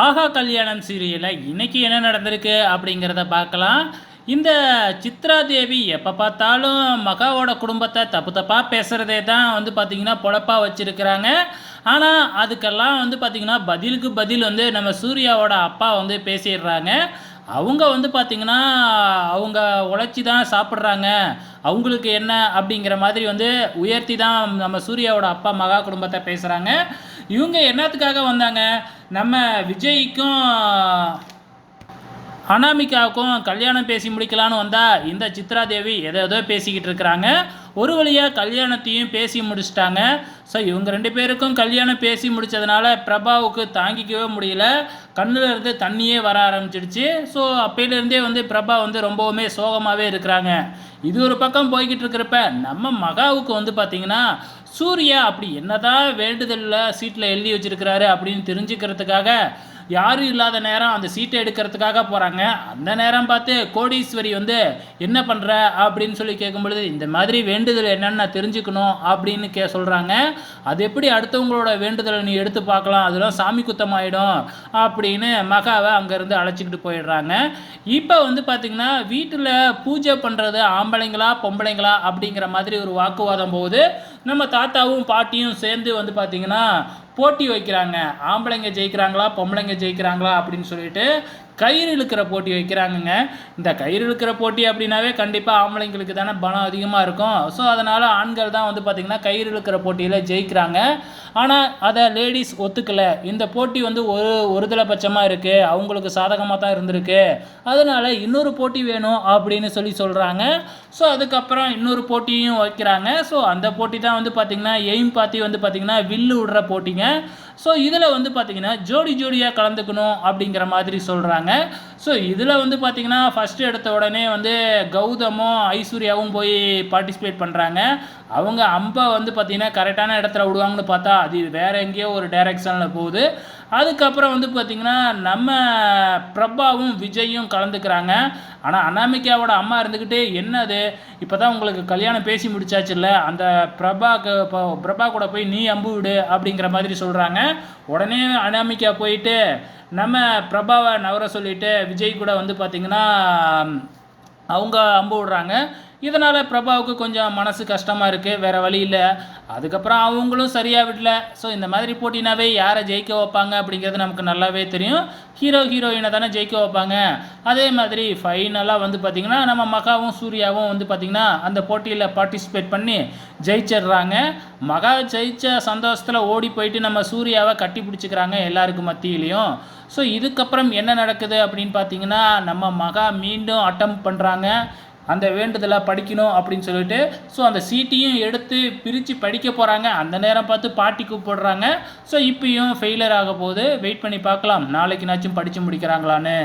ஆஹா கல்யாணம் சீரியலில் இன்னைக்கு என்ன நடந்திருக்கு அப்படிங்கிறத பார்க்கலாம். இந்த சித்ரா தேவி எப்போ பார்த்தாலும் மகாவோட குடும்பத்தை தப்பு தப்பாக பேசுகிறதே தான் வந்து பார்த்திங்கன்னா பொழப்பாக வச்சுருக்கிறாங்க. ஆனால் அதுக்கெல்லாம் வந்து பார்த்திங்கன்னா பதிலுக்கு பதில் வந்து நம்ம சூர்யாவோட அப்பா வந்து பேசிடுறாங்க. அவங்க வந்து பார்த்திங்கன்னா அவங்க உழைச்சி தான் சாப்பிட்றாங்க. அவங்களுக்கு என்ன அப்படிங்கிற மாதிரி வந்து உயர்த்தி தான் நம்ம சூர்யாவோட அப்பா மகா குடும்பத்தை பேசுகிறாங்க இவங்க என்னத்துக்காக வந்தாங்க? நம்ம விஜய்க்கும் அனாமிகாவுக்கும் கல்யாணம் பேசி முடிக்கலான்னு வந்தால் இந்த சித்ரா தேவி எதோ ஏதோ பேசிக்கிட்டு இருக்கிறாங்க. ஒரு வழியாக கல்யாணத்தையும் பேசி முடிச்சிட்டாங்க. ஸோ இவங்க ரெண்டு பேருக்கும் கல்யாணம் பேசி முடித்ததுனால பிரபாவுக்கு தாங்கிக்கவே முடியல. கண்ணில் இருந்து தண்ணியே வர ஆரம்பிச்சிடுச்சு. ஸோ அப்பையிலேருந்தே வந்து பிரபா வந்து ரொம்பவுமே சோகமாகவே இருக்கிறாங்க. இது ஒரு பக்கம் போய்கிட்டு இருக்கிறப்ப நம்ம மகாவுக்கு வந்து பார்த்திங்கன்னா சூர்யா அப்படி என்னதான் வேண்டுதலில் சீட்டில் எழுதி வச்சிருக்கிறாரு அப்படின்னு தெரிஞ்சுக்கிறதுக்காக யாரும் இல்லாத நேரம் அந்த சீட்டை எடுக்கிறதுக்காக போகிறாங்க அந்த நேரம் பார்த்து கோடீஸ்வரி வந்து என்ன பண்ணுற அப்படின்னு சொல்லி கேட்கும் பொழுது இந்த மாதிரி வேண்டுதல் என்னென்ன நான் தெரிஞ்சுக்கணும் அப்படின்னு கே சொல்கிறாங்க அது எப்படி அடுத்தவங்களோட வேண்டுதலை நீ எடுத்து பார்க்கலாம்? அதெல்லாம் சாமி குத்தம் ஆகிடும் அப்படின்னு மகாவை அங்கேருந்து அழைச்சிக்கிட்டு போயிடுறாங்க. இப்போ வந்து பார்த்திங்கன்னா வீட்டில் பூஜை பண்ணுறது ஆம்பளைங்களா பொம்பளைங்களா அப்படிங்கிற மாதிரி ஒரு வாக்குவாதம் போகுது. நம்ம தாத்தாவும் பாட்டியும் சேர்ந்து வந்து பார்த்திங்கன்னா போட்டி வைக்கிறாங்க. ஆம்பளைங்க ஜெயிக்கிறாங்களா பொம்பளைங்க ஜெயிக்கிறாங்களா அப்படின்னு சொல்லிட்டு கயிறு இழுக்கிற போட்டி வைக்கிறாங்கங்க. இந்த கயிறு இழுக்கிற போட்டி அப்படின்னாவே கண்டிப்பாக ஆம்பளைங்களுக்கு தானே பணம் அதிகமாக இருக்கும். ஸோ அதனால் ஆண்கள் தான் வந்து பார்த்திங்கன்னா கயிறு இழுக்கிற போட்டியில் ஜெயிக்கிறாங்க. ஆனால் அதை லேடிஸ் ஒத்துக்கலை. இந்த போட்டி வந்து ஒரு ஒருதலைபட்சமாக இருக்குது அவங்களுக்கு சாதகமாக தான் இருந்திருக்கு. அதனால் இன்னொரு போட்டி வேணும் அப்படின்னு சொல்லி சொல்கிறாங்க ஸோ அதுக்கப்புறம் இன்னொரு போட்டியும் வைக்கிறாங்க. ஸோ அந்த போட்டி தான் வந்து பார்த்திங்கன்னா எய்ம் பார்த்தி வந்து பார்த்திங்கன்னா வில்லு விடுற போட்டிங்க. ஸோ இதில் வந்து பார்த்திங்கன்னா ஜோடி ஜோடியாக கலந்துக்கணும் அப்படிங்கிற மாதிரி சொல்கிறாங்க ஸோ இதில் வந்து பார்த்திங்கன்னா ஃபஸ்ட்டு எடுத்த உடனே வந்து கௌதமும் ஐஸ்வர்யாவும் போய் பார்ட்டிசிபேட் பண்ணுறாங்க அவங்க அம்பை வந்து பார்த்திங்கன்னா கரெக்டான இடத்துல விடுவாங்கன்னு பார்த்தா அது வேறு எங்கேயோ ஒரு டைரெக்ஷனில் போகுது. அதுக்கப்புறம் வந்து பார்த்திங்கன்னா நம்ம பிரபாவும் விஜயும் கலந்துக்கிறாங்க. ஆனால் அனாமிகாவோட அம்மா இருந்துக்கிட்டே என்னது? இப்போ தான் உங்களுக்கு கல்யாணம் பேசி முடிச்சாச்சுல்ல? அந்த பிரபாக்கு இப்போ பிரபா கூட போய் நீ அம்பு விடு அப்படிங்கிற மாதிரி சொல்கிறாங்க உடனே அனாமிகா போயிட்டு நம்ம பிரபாவை நவர சொல்லிவிட்டு விஜய் கூட வந்து பார்த்திங்கன்னா அவங்க அம்பு விடுறாங்க. இதனால் பிரபாவுக்கு கொஞ்சம் மனசு கஷ்டமாக இருக்குது வேறு வழி இல்லை. அதுக்கப்புறம் அவங்களும் சரியாக விடல. ஸோ இந்த மாதிரி போட்டினாவே யாரை ஜெயிக்க வைப்பாங்க அப்படிங்கிறது நமக்கு நல்லாவே தெரியும். ஹீரோ ஹீரோயினை தானே ஜெயிக்க வைப்பாங்க. அதே மாதிரி ஃபைனலாக வந்து பார்த்திங்கன்னா நம்ம மகாவும் சூர்யாவும் வந்து பார்த்திங்கன்னா அந்த போட்டியில் பார்ட்டிசிபேட் பண்ணி ஜெயிச்சிடுறாங்க. மகா ஜெயித்த சந்தோஷத்தில் ஓடி போயிட்டு நம்ம சூர்யாவை கட்டி பிடிச்சிக்கிறாங்க எல்லாருக்கும் மத்தியிலையும். ஸோ இதுக்கப்புறம் என்ன நடக்குது அப்படின்னு பார்த்தீங்கன்னா நம்ம மகா மீண்டும் அட்டம் பண்ணுறாங்க அந்த வேண்டுதலை படிக்கணும் அப்படின்னு சொல்லிட்டு ஸோ அந்த சீட்டையும் எடுத்து பிரித்து படிக்க போகிறாங்க அந்த நேரம் பார்த்து பாட்டி கூப்பிடுறாங்க. ஸோ இப்பயும் ஃபெயிலியர் ஆக போகுது. வெயிட் பண்ணி பார்க்கலாம். நாளைக்கு நாச்சும் படித்து முடிக்கிறாங்களான்னு.